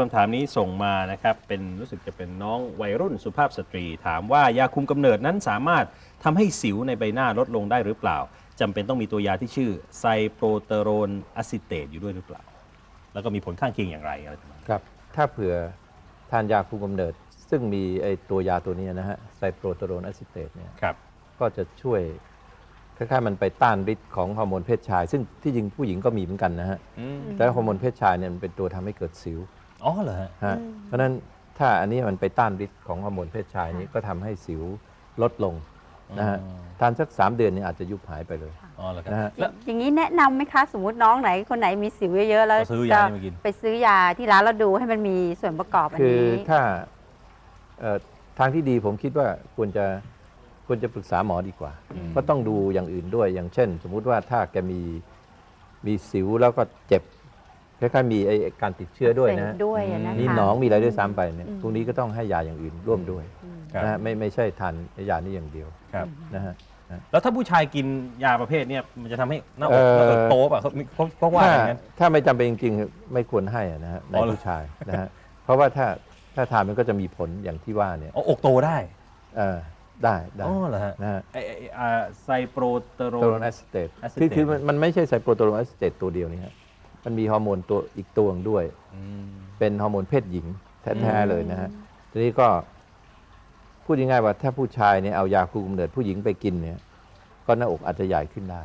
คำถามนี้ส่งมานะครับเป็นรู้สึกจะเป็นน้องวัยรุ่นสุภาพสตรี ถามว่ายาคุมกำเนิดนั้นสามารถทำให้สิวในใบหน้าลดลงได้หรือเปล่าจำเป็นต้องมีตัวยาที่ชื่อไซโปรเตอโรนอะซิเตตอยู่ด้วยหรือเปล่า แล้วก็มีผลข้างเคียงอย่างไรอะไรประมาณนี้ครับ ถ้าเผื่อทานยาคุมกำเนิด ซึ่งมีไอตัวยาตัวนี้นะฮะไซโปรโตโรนอะซิเตตเนี่ยครับก็จะช่วยคล้ายๆมันไปต้านฤทธิ์ของฮอร์โมนเพศชาย ซึ่งที่จริงผู้หญิงก็มีเหมือนกันนะฮะอืมแต่ฮอร์โมนเพศชายเนี่ยมันเป็นตัวทำให้เกิดสิว อ๋อเหรอฮะฮะเพราะฉะนั้นถ้าอันนี้มันไปต้านฤทธิ์ของฮอร์โมนเพศชายนี้ก็ทำให้สิวลดลงนะฮะอ๋อทานสักสามเดือนเนี่ยอาจจะยุบหายไปเลยอ๋อเหรอครับนะฮะ แล้ว อย่างนี้แนะนำไหมคะ สมมติน้องไหนคนไหนมีสิวเยอะๆแล้วก็ซื้อยานี่มากิน ไปซื้อยาที่ร้านแล้วดูให้มันมีส่วนประกอบอันคือนี้ถ้าเอ่อทางที่ดีผมคิดว่าควรจะควรจะปรึกษาหมอดีกว่าก็ต้องดูอย่างอื่นด้วยอย่างเช่น สมมุติว่าถ้าแกมีมีสิวแล้วก็เจ็บ คล้ายๆมีไอ้การติดเชื้อด้วยนะฮะด้วยอะนะคะมีหนองมีอะไรด้วยซ้ำไปเนี่ยอืมพวกนี้ก็ต้องให้ยาอย่างอื่นร่วมด้วยครับนะฮะไม่ไม่ใช่ทานยานี้อย่างเดียวครับนะฮะแล้วถ้าผู้ชายกินยาประเภทเนี้ยมันจะทำให้หน้าอกเอ่อหน้าอกโตป่ะเขาเขาเขาว่าถ้าอย่างนั้นถ้าไม่จำเป็นจริงๆไม่ควรให้อะนะฮะในอ๋อเหรอผู้ชายนะฮะเพราะว่าถ้าถ้าทานมันก็จะมีผลอย่างที่ว่าเนี่ยอ๋ออกโตได้เออได้ได้อ๋อเหรอฮะนะฮะไอไอ้อ่าไซโปรเตอโรโตโรนนแอสเตต acetate คือคือมันมันไม่ใช่ไซโปรโตโรนแอสเตตตัวเดียวนี่ฮะ มันมีฮอร์โมนตัวอีกตัวหนึ่งด้วยอืมเป็นฮอร์โมนเพศหญิงแท้อืมๆเลยนะฮะ ทีนี้ก็พูดง่ายๆว่าถ้าผู้ชายเนี่ยเอายาคุมกำเนิดผู้หญิงไปกินเนี่ย ก็หน้าอกอาจจะใหญ่ขึ้นได้